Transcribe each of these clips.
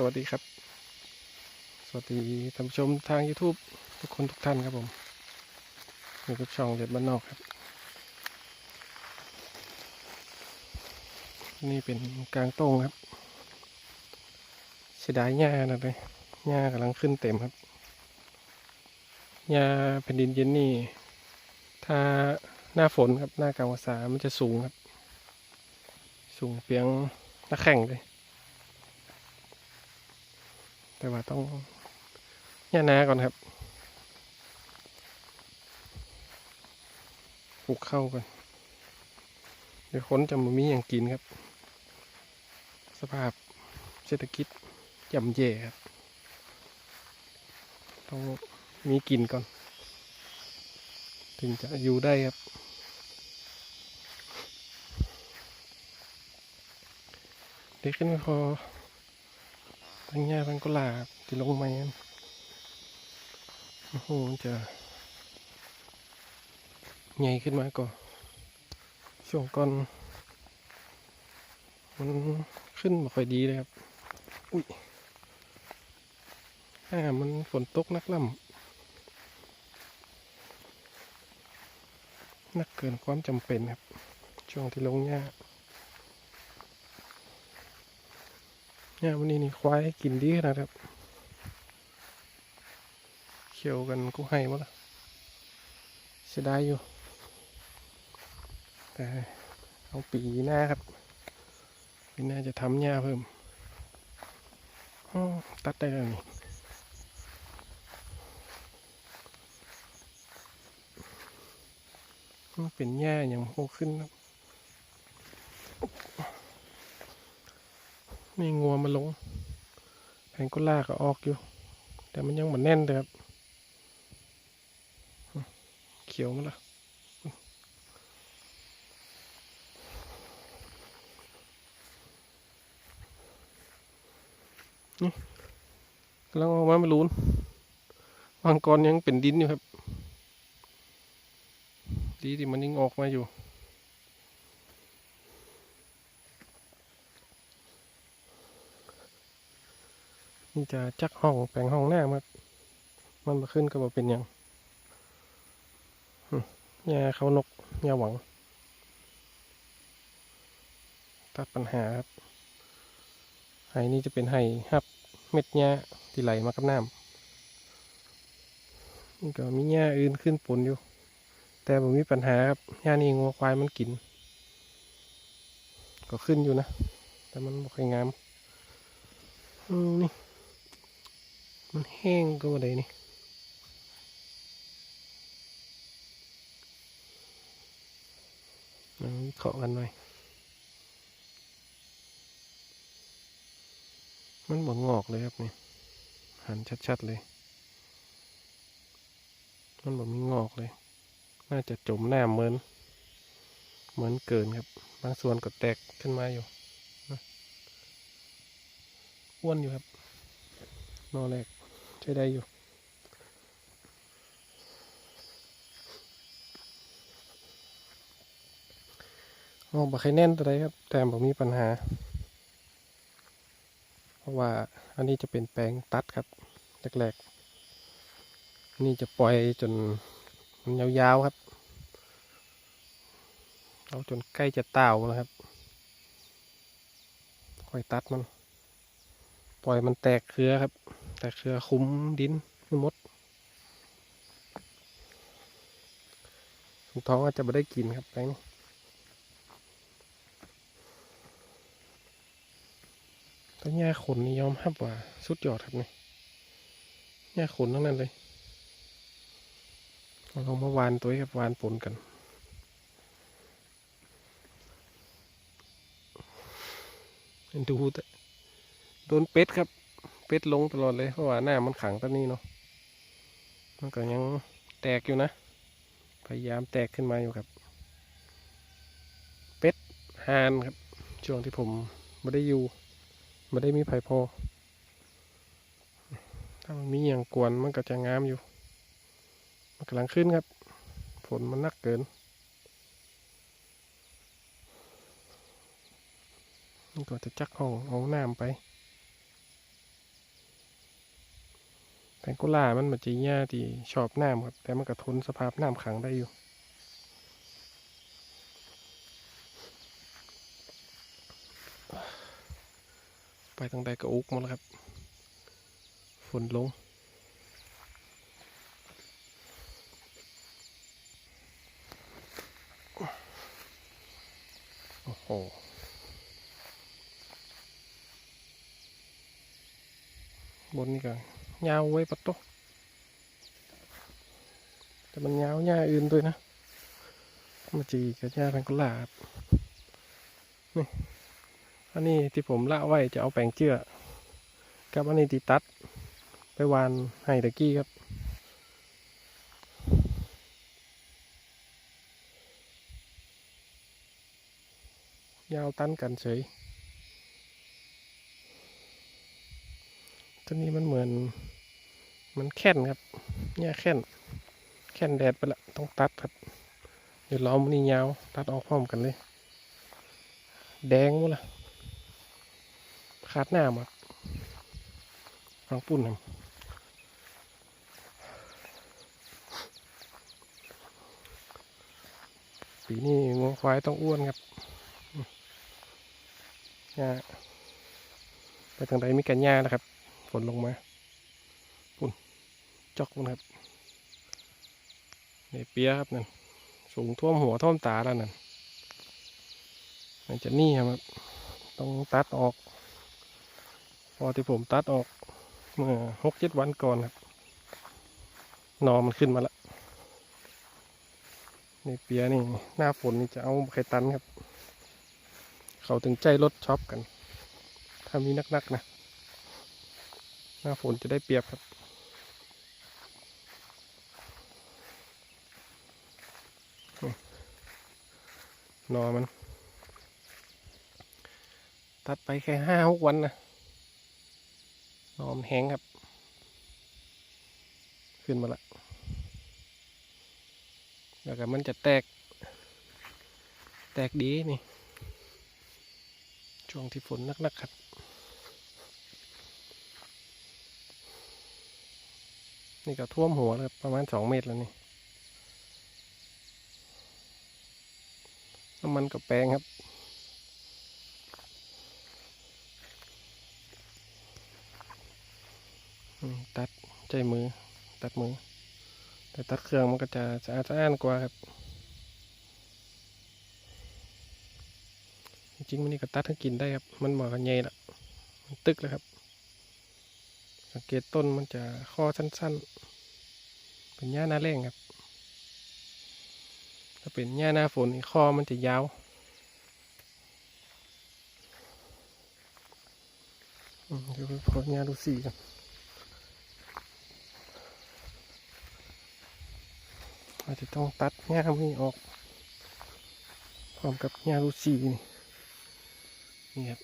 สวัสดีครับ สวัสดีท่านผู้ชมทาง YouTube ทุกคนทุกท่านครับผมอยู่กับช่องเด็ดบ้านนอกครับ นี่เป็นกลางต้งครับเสียดายหญ้านะเลยหญ้ากำลังขึ้นเต็มครับหญ้าแผ่นดินเย็นนี่ ถ้าหน้าฝนครับหน้ากลางวาสามันจะสูงครับ สูงเปียงหน้าแข่งเลย แต่ว่าต้องหญ้านาก่อนครับปลูกเข้าก่อนเดี๋ยวคนจะมามีอย่างกินครับ สภาพเศรษฐกิจย่ำแย่ครับ ต้องมีกินก่อน ถึงจะอยู่ได้ครับ เด็กขึ้นไป พอทั้งหญ้าทั้งกุหลาบที่ลงมาเนี่ยโอ้โหจะใหญ่ขึ้นมาก่อนช่วงก่อนมันขึ้นไม่ค่อยดีเลยครับ อุ้ยอ่ามันฝนตกนักล่ำนักเกินความจำเป็นครับ ช่วงที่ลงหญ้า เนี่ยวันนี้นี่ควายกินดีขนาดครับ เขียวกันกูให้หมาละเสียดายอยู่ แต่เอาปีหน้าครับปีหน้าจะทำหญ้าเพิ่มตัดได้แล้วนี่เป็นหญ้าอย่างโหขึ้นครับ นี่งัวมาลงแผงกุล่าก็ออกอยู่ แต่มันยังเหมือนแน่นเลยครับเขียวมั้ละนี่กำลังออกมาไม่รู้นวางกรยังเป็นดินอยู่ครับ ดีที่มันยังออกมาอยู่ นี่จะจักห้องแปลงห้องหน้ามามันมาขึ้นก็มาเป็นหยังแย่เขานกแย่หวัง ตัดปัญหาครับไห้นี่จะเป็นไห้ฮับ เม็ดหญ้าที่ไหลมากับน้ำนี่ก็มีหญ้าอื่นขึ้นปนอยู่ แต่ผมมีปัญหาครับหญ้านี่งัวควายมันกิน ก็ขึ้นอยู่นะ แต่มันบ่ค่อยงาม อืมนี่ มันแห้งก็ว่าได้นี่เอาวิเคราะห์กันหน่อย มันบ่งอกเลยครับนี่ หันชัด ๆ เลย มันบ่มีงอกเลย น่าจะจมหน้าเหมือน เหมือนเกินครับ บางส่วนก็แตกขึ้นมาอยู่อ้วนอยู่ครับนอแรก ช้ได้อยู่อ๋อบักไข่แน่นตัวใดครับ แต่บอกมีปัญหา เพราะว่าอันนี้จะเป็นแปลงตัดครับแรกๆนี่จะปล่อยจนมันยาวๆครับเอาจนใกล้จะเต่าแล้วครับ ค่อยตัดมัน ปล่อยมันแตกเครือครับ แตกเครือคุ้มดินให้หมดท้องอาจจะไม่ได้กินครับแปลงนี้แต้หญ้าขนนี่ยอมรับว่า สุดยอดครับนี่หญ้าขนทั้งนั้นเลยเราลองมาวานตัวให้ครับวานปนกัน ดูแต่โดนเป็ดครับ เป็ดลงตลอดเลย เพราะว่าหน้ามันขังตอนนี้เนาะ มันก็ยังแตกอยู่นะ พยายามแตกขึ้นมาอยู่ครับ เป็ดฮานครับ ช่วงที่ผมไม่ได้อยู่ไม่ได้มีไผ่พอ ถ้ามันมีอย่างกวนมันก็จะงามอยู่ มันกำลังขึ้นครับ ฝนมันนักเกินก็จะจักห้องเอาน้ำไป งโกลามันมันจะหญ้าที่ชอบน้ำครับ แต่มันก็ทนสภาพน้ำขังได้อยู่ ไปทางใดก็อุกหมดแล้วครับ ฝนลงโอ้โหบนนี่ก็ ยาวไว้ปัดโตแต่มันยาวหญ้าอื่นด้วยนะมาจีกับหญ้าแพงกุหลาบนี่อันนี้ที่ผมละไว้จะเอาแปลงเจือกับอันนี้ที่ตัด ไปวานให้ตะกี้ครับยาวตันกันเฉยตัวนี้มันเหมือน มันแค่นครับเนี่ยแค่น แค่นแดดไปละต้องตัดครับ เดี๋ยวล้อมนนี่ยาว ตัดออกพร้อมกันเลย แดงหมดละขาดหน้ามาฟังปุ่นครับปีนี้งวงควายต้องอ้วนครับอืมหญ้าไปทางใดมีกันหญ้านะครับ ฝนลงมา จอกปุ่นครับในเปียครับนั่นสูงท่วมหัวท่วมตาแล้วนั่นมันจะนี่ครับ ต้องตัดออก พอที่ผมตัดออกเมื่อหกเจ็ดวันก่อนครับหนอมันขึ้นมาแล้วในเปียนี่หน้าฝนนี่จะเอาไข่ตันครับ เขาถึงใจรถช็อปกัน ถ้ามีนักๆนะ หน้าฝนจะได้เปรียบครับ นอมัน ตัดไปแค่ห้าหกวันนะนอมนแห้งครับ ขึ้นมาละแล้วก็มันจะแตก แตกดีนี่ ช่วงที่ฝนนักๆครับนี่ก็ท่วมหัวแล้วครับประมาณสองเมตรแล้วนี่ น้ำมันกับแปงครับ ตัดใจมือ ตัดมือ แต่ตัดเครื่องมันก็จะสะอาดสะอ้านกว่าครับ จริงๆมันนี่ก็ตัดให้กินได้ครับ มันหมาะกับใหญ่ละมันตึกแล้วครับ สังเกตต้นมันจะข้อสั้นๆ เป็นหญ้าหน้าแรงครับ ถ้าเป็นหญ้าหน้าฝนนี่ข้อมันจะยาวเดี๋ยวไปขอหญ้าดูสีกันอาจจะต้องตัดหญ้ามีออก พร้อมกับหญ้าลูซีนี่นี่ครับ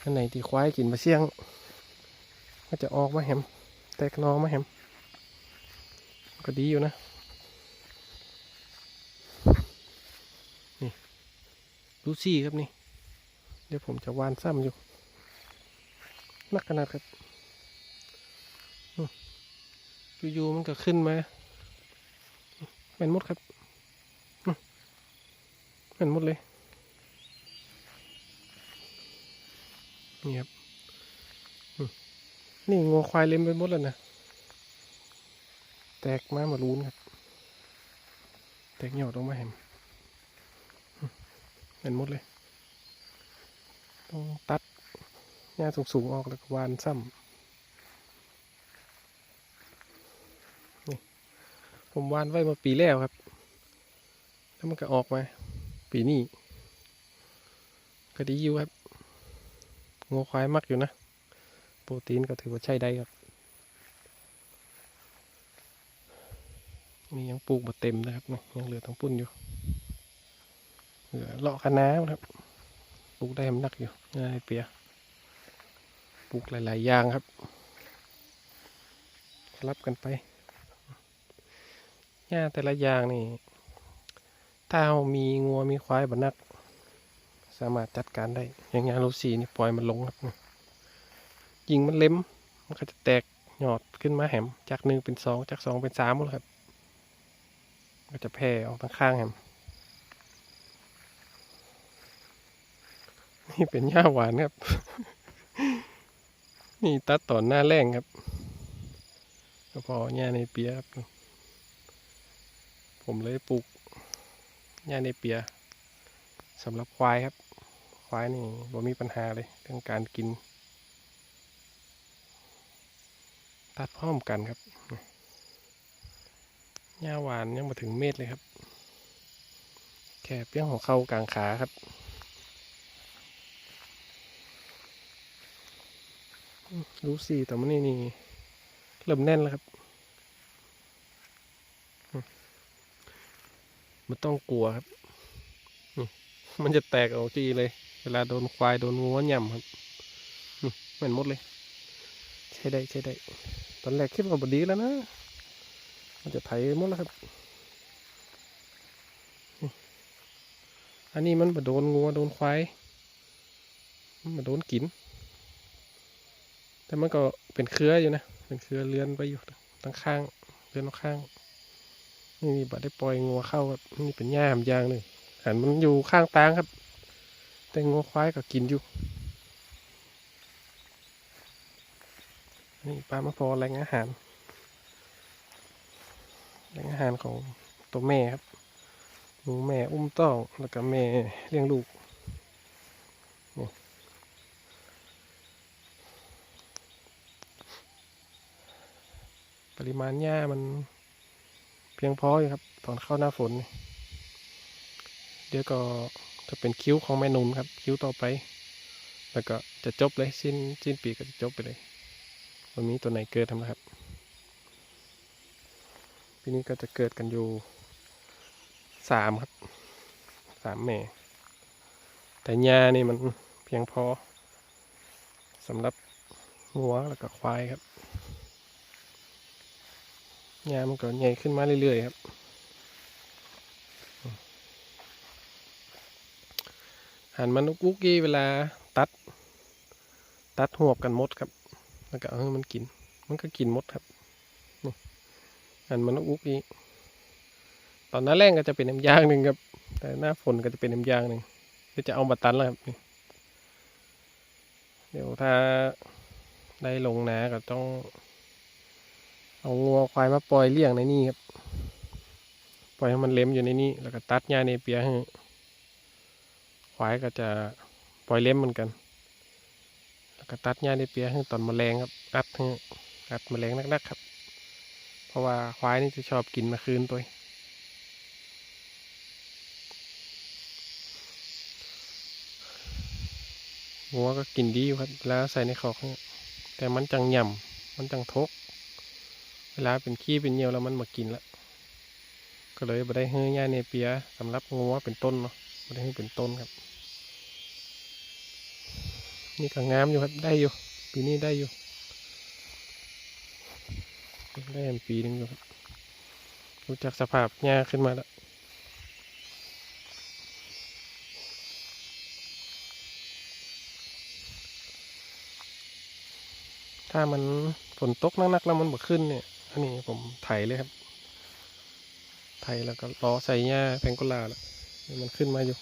อันไหนที่ควายกินมาเสี่ยง ก็จะออกมาแหมแตกนอมาแหมก็ดีอยู่นะ ลูซี่ครับนี่ เดี๋ยวผมจะวานซ้ำอยู่นักขนาดครับอยู่ๆมันก็ขึ้นมาเป็นมดครับอืมเป็นมดเลย นี่ครับนี่งัวควายเล็มไปหมดแล้วนะ แตกมามารูนครับ แตกยอดออกมาแหมอืม เป็นหมดเลยต้องตัดหญ้าสูงๆออกแล้วก็วานซ้ำนี่ผมวานไว้มาปีแล้วครับ แล้วมันก็ออกมา ปีนี้ก็ดีอยู่ครับงัวควายมักอยู่นะ โปรตีนก็ถือว่าใช้ได้ครับนี่ยังปลูกมาเต็มนะครับยังเหลือทั้งปุ้นอยู่ เหลือเลาะคะน้าครับปลูกได้มันนักอยู่ง่ายเปียปลูกหลาย ๆ อย่างครับสลับกันไปหญ้าแต่ละอย่างนี่ถ้าเรามีงัวมีควายบันัก สามารถจัดการได้ อย่างงานโรสีนี่ปล่อยมันลงครับยิงมันเล็มมันก็จะแตกหยอดขึ้นมาแหมจากหนึ่งเป็นสองจากสองเป็นสามหมดครับ ก็จะแผ่ออกทางข้างแหม นี่เป็นหญ้าหวานครับ นี่ตัดต่อนหน้าแรงครับก็พอหญ้าในเปียครับ ผมเลยปลูกหญ้าในเปียสำหรับควายครับ ควายนี่บ่มีปัญหาเลยเรื่องการกิน ตัดพร้อมกันครับหญ้าหวานยังมาถึงเม็ดเลยครับ แค่เปี้ยงของเข้ากลางขาครับ รู้สิแต่มันนี่นี่เริ่มแน่นแล้วครับ มันต้องกลัวครับ มันจะแตกออกทีเลย เวลาโดนควายโดนงัวย่ำครับเหมือนมดเลย ใช้ได้ใช้ได้ ตอนแรกคิดว่าบดีแล้วนะ มันจะไถหมดแล้วครับ อันนี้มันมาโดนงัวโดนควายมันมาโดนกิน แต่มันก็เป็นเครืออยู่นะ เป็นเครือเลือนไปอยู่ตั้งข้างเลือนข้าง นี่บัได้ปล่อยงัวเข้าครับนี่เป็นหญ้าหามยางเลยหันมันอยู่ข้างตางครับ แต่งัวควายก็กินอยู่ นี่ปลามาพอแหล่งอาหารแหล่งอาหารของตัวแม่ครับหนูแม่อุ้มต้องแล้วก็แม่เลี้ยงลูก ริมาณหญ้ามันเพียงพออยู่ครับตอนเข้าหน้าฝน เดี๋ยวก็จะเป็นคิ้วของแม่นุ่นครับ คิ้วต่อไป แล้วก็จะจบเลยสิ้นสิ้นปีก็จะจบไปเลยวันนี้ตัวไหนเกิดทำนะครับปีนี้ก็จะเกิดกันอยู่สามครับสามแม่แต่หญ้านี่มันเพียงพอสำหรับงัวแล้วก็ควายครับ หญ้ามันก็ใหญ่ขึ้นมาเรื่อยๆครับ หันมันอุกกี้เวลาตัด ตัดหวบกันมดครับ แล้วก็เอาให้มันกิน มันก็กินมดครับนี่อันมันอุกอีกตอนหน้าแรงก็จะเป็นน้ำยางหนึ่งครับ แต่หน้าฝนก็จะเป็นน้ำยางหนึ่งเดี๋ยวจะเอามาตันแล้วครับนี่เดี๋ยวถ้าได้ลงนาก็ต้อง เอางัวควายมาปล่อยเลี้ยงในนี่ครับ ปล่อยให้มันเล็มอยู่ในนี้แล้วก็ตัดหญ้าเนเปียให้ควายก็จะปล่อยเล็มเหมือนกัน แล้วก็ตัดหญ้าในเปียให้ตอนมแมลงครับอัดให้อัดมแมลงนักๆครับ เพราะว่าควายนี่จะชอบกินมาคืนตัวงัวก็กินดีอยู่ครับเวลาใส่ในคอกเนี่ยแต่มันจังย่ำมันจังทก เวลาเป็นขี้เป็นเหยี่ยวแล้วมันมากินละก็เลยไม่ได้เฮือยาเนเปียสำหรับงัวเป็นต้นเนาะไม่ได้ให้เป็นต้นครับ นี่ก็งามอยู่ครับได้อยู่ปีนี้ได้อยู่ได้อันปีนึงอยู่ครับรู้จักสภาพหญ้าขึ้นมาแล้วถ้ามันฝนตกนักๆแล้วมันบ่ขึ้นเนี่ย อันนี้ผมไถเลยครับ ไถแล้วก็ล้อใส่หญ้าแพงกุลาแล้วนี่มันขึ้นมาอยู่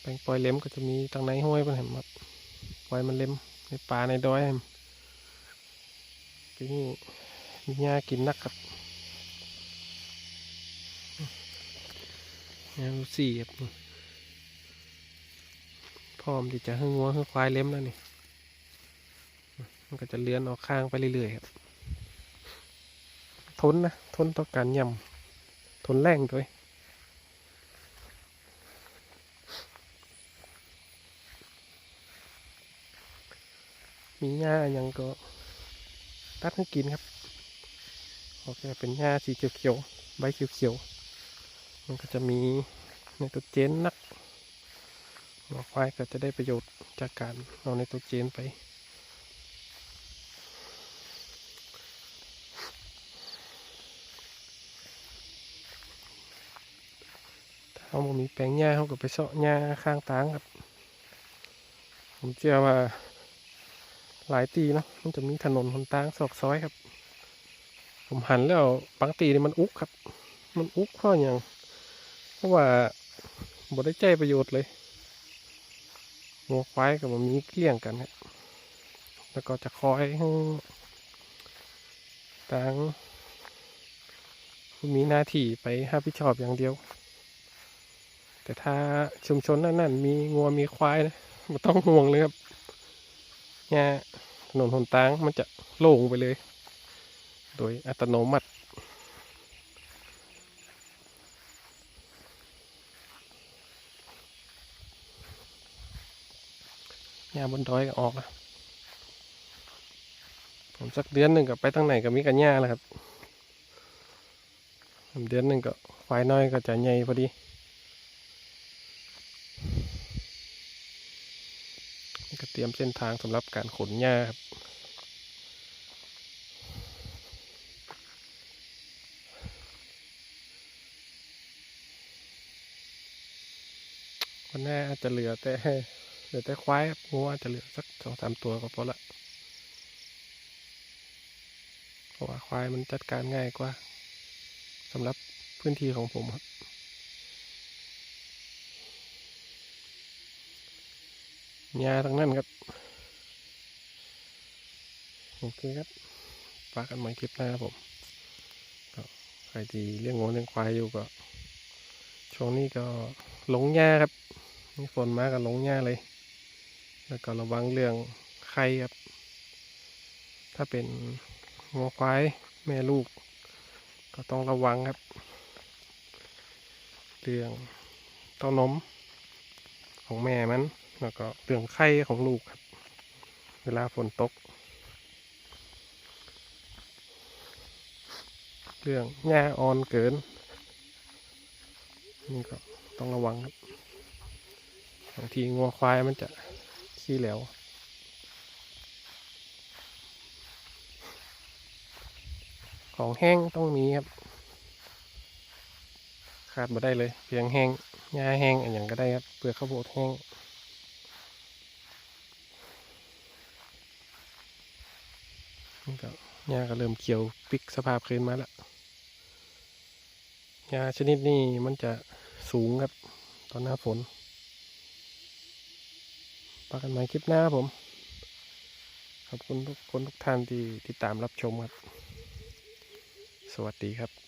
แปลงปล่อยเล็มก็จะมีทางในห้วยมันเห็นครับปล่อยมันเล็มในป่าในดอยเห็นปีนี้มีหญ้ากินนักครับหญ้าลูซี่ครับนี่พร้อมที่จะให้งัวให้ควายเล็มแล้วนี่ มันก็จะเลื้อนออกข้างไปเรื่อยๆครับ ทนนะ ทนต่อการย่ำทนแรงด้วยมีหญ้ายังก็ตัดให้กินครับโอเคเป็นหญ้าสีเขียวๆ ใบเขียวๆ มันก็จะมีในตัวเจนนักหัวควายก็จะได้ประโยชน์จากการเอาในตัวเจนไป เขาบ่มีแปลงหญ้าเขาก็ไปเสาะหญ้าข้างทางครับ ผมเชื่อว่าหลายตีเนาะมันจะมีถนนหนทางซอกซอยครับ ผมหันแล้วบางตีนี่มันอุกครับ มันอุกเพราะอย่างเพราะว่าบ่ได้ใจประโยชน์เลยงัวควายกับมันมีเกลี้ยงกันครับแล้วก็จะคอยให้ทางมีหน้าที่ไปรับผิชอบอย่างเดียว แต่ถ้าชุมชนนั่นๆมีงัวมีควายนะไม่ต้องห่วงเลยครับเนี่ยถนนหนทางมันจะโล่งไปเลย โดยอัตโนมัติยาบนดอยก็ออกนะผมสักเดือนหนึ่งก็ไปทางไหนก็มีกันหญ้าแล้วครับผมเดือนหนึ่งก็ควายน้อยก็จะใหญ่พอดีนี่ก็เต รียมเส้นทางสำหรับการขนหญ้าครับวันหน้าอาจจะเหลือแต่เหลือแต่ควายครับงูอาจจะเหลือสักสองสามตัวก็พอละเพราะว่าควายมันจัดการง่ายกว่าสำหรับพื้นที่ของผมครับ หญ้าทั้งนั้นครับ โอเคครับฝากกันใหม่คลิปหน้าครับผมก็ใครที่เลี้ยงงูเลี้ยงควายอยู่ก็ ช่วงนี้ก็หลงหญ้าครับมีฝนมากับหลงหญ้าเลย แล้วก็ระวังเรื่องไข้ครับ ถ้าเป็นงัวควายแม่ลูก ก็ต้องระวังครับ เรื่องเต้านมของแม่มัน แล้วก็เรื่องไข้ของลูกครับ เวลาฝนตก เรื่องหญ้าอ่อนเกิน นี่ก็ต้องระวังครับบางทีงัวควายมันจะขี้เหลวของแห้งต้องมีครับ ขาดมาได้เลย เพียงแห้งหญ้าแห้งอนอย่างก็ได้ครับเปลือกข้าวโพดแห้ง นี่ก็หญ้าก็เริ่มเขียวปิกสภาพคืนมาแล้วหญ้าชนิดนี้มันจะสูงครับ ตอนหน้าฝนปากันใหม่คลิปหน้าครับผม ขอบคุณทุกคนทุกท่านที่ติดตามรับชมครับ สวัสดีครับ